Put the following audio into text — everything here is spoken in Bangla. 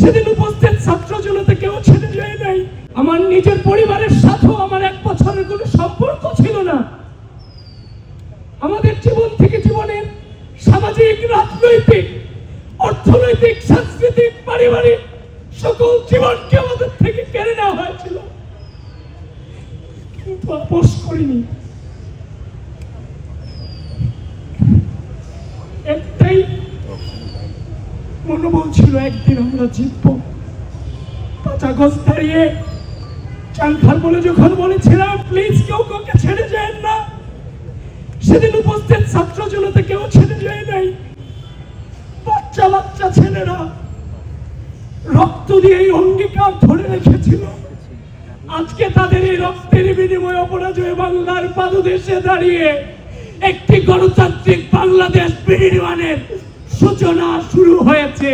সেদিন উপস্থিত ছাত্র জনতা কেউ ছেড়ে যায় নাই। আমার নিজের পরিবারের সাথেও আমার এক বছরের কোনো সম্পর্ক ছিল না। আমাদের জীবন থেকে জীবনের সামাজিক, রাজনৈতিক, অর্থনৈতিক, সাংস্কৃতিক, পারিবারিক সকল জীবনকে আমাদের থেকে কেড়ে নেওয়া হয়েছিল। কিন্তু আপোষ করিনি। মনোবল ছিল একদিন আমরা জিতবো। পাঁচ আগস্ট দাঁড়িয়ে চাংখার বলে যখন বলেছিলাম প্লিজ কেউ কাউকে ছেড়ে যায় না। সেদিন উপস্থিত ছাত্র জনতা কেউ ছেড়ে যায় নাই। বাচ্চা বাচ্চা ছেলেরা রক্ত দিয়ে এই অঙ্গীকার ধরে রেখেছিল। আজকে তাদের এই রক্তের বিনিময়ে অপরাজয় বাংলার পাদদেশে দাঁড়িয়ে একটি গণতান্ত্রিক বাংলাদেশ বিনির্মাণের সূচনা শুরু হয়েছে।